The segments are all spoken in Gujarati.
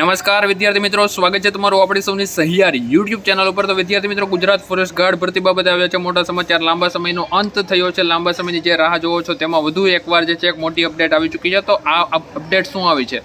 નમસ્કાર, વિદ્યાર્થી મિત્રો. સ્વાગત છે તમારું આપણી સૌની સહિયારી યુટ્યુબ ચેનલ ઉપર. તો વિદ્યાર્થી મિત્રો, ગુજરાત ફોરેસ્ટ ગાર્ડ ભરતી બાબતે આવ્યા છે મોટા સમાચાર. લાંબા સમયનો અંત થયો છે. લાંબા સમયની જે રાહ જોવો છો, તેમાં વધુ એકવાર જે છે એક મોટી અપડેટ આવી ચૂકી છે. તો આ અપડેટ શું આવી છે?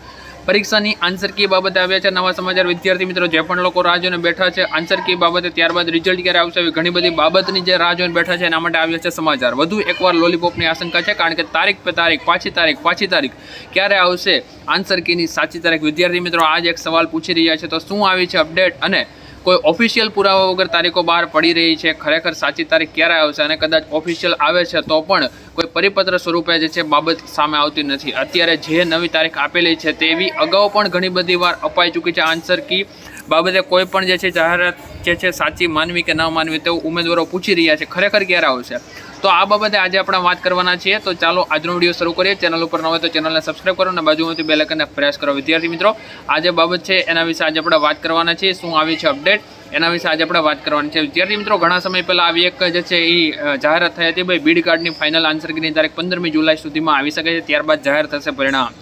પરીક્ષાની આન્સર કી બાબતે આવ્યા છે. નવા સમાચાર વિદ્યાર્થી મિત્રો, જે પણ લોકો રાહ જોઈને બેઠા છે આન્સર કી બાબતે ત્યારબાદ રિઝલ્ટ ક્યારે આવશે એવી ઘણી બધી બાબતની જે રાહ જોઈને બેઠા છે, એના માટે આવ્યા છે સમાચાર. વધુ એકવાર લોલીપોપની આશંકા છે, કારણ કે તારીખ પે તારીખ, પાછી તારીખ પાછી તારીખ ક્યારે આવશે? આન્સર કીની સાચી તારીખ. વિદ્યાર્થી મિત્રો, આજ એક સવાલ પૂછી રહ્યા છે. તો શું આવી છે અપડેટ અને કોઈ ઓફિશિયલ પુરાવા વગર તારીખો બહાર પડી રહી છે? ખરેખર સાચી તારીખ ક્યારે આવશે? અને કદાચ ઓફિશિયલ આવે છે તો પણ કોઈ પરિપત્ર સ્વરૂપે જે છે બાબત સામે આવતી નથી. અત્યારે જે નવી તારીખ આપેલી છે તેવી અગાઉ પણ ઘણી બધી વાર અપાઈ ચૂકી છે. આન્સર કી બાબતે કોઈ પણ જે છે જાહેરાત જે છે સાચી, માનવી કે ન માનવી તેવું ઉમેદવારો પૂછી રહ્યા છે. ખરેખર ક્યારે આવશે? તો આ બાબતે આજે આપણે વાત કરવાના છીએ. તો ચાલો આજનો વીડિયો શરૂ કરીએ. ચેનલ ઉપર ન હોય તો ચેનલને સબસ્ક્રાઈબ કરો અને બાજુમાંથી બેલેકનને પ્રેસ કરો. વિદ્યાર્થી મિત્રો આજે બાબત છે એના વિશે આજે આપણે વાત કરવાના છીએ. શું આવી છે અપડેટ એના વિશે આજે આપણે વાત કરવાની છે. વિદ્યાર્થી મિત્રો, ઘણા સમય પહેલાં આવી એક જે છે એ જાહેરાત થઈ હતી ભાઈ, બીડ કાર્ડની ફાઇનલ આન્સર કીની તારીખ પંદરમી જુલાઈ સુધીમાં આવી શકે છે, ત્યારબાદ જાહેર થશે પરિણામ.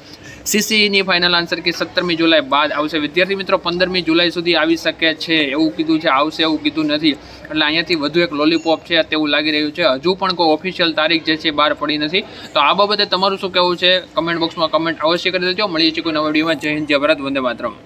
સીસીઈની ફાઇનલ આન્સર કી સત્તરમી જુલાઈ બાદ આવશે. વિદ્યાર્થી મિત્રો, પંદરમી જુલાઈ સુધી આવી શકે છે એવું કીધું છે, આવશે એવું કીધું નથી. એટલે અહીંયાથી વધુ એક લોલીપોપ છે, તેવું લાગી રહ્યું છે. હજુ પણ કોઈ ઓફિશિયલ તારીખ જે છે બહાર પડી નથી. તો આ બાબતે તમારું શું કહેવું છે? કમેન્ટ બોક્સમાં કમેન્ટ અવશ્ય કરી દેજો. મળીએ છીએ કોઈ નવા વિડીયોમાં જય હિન્દ, જય ભારત, વંદે માતરમ.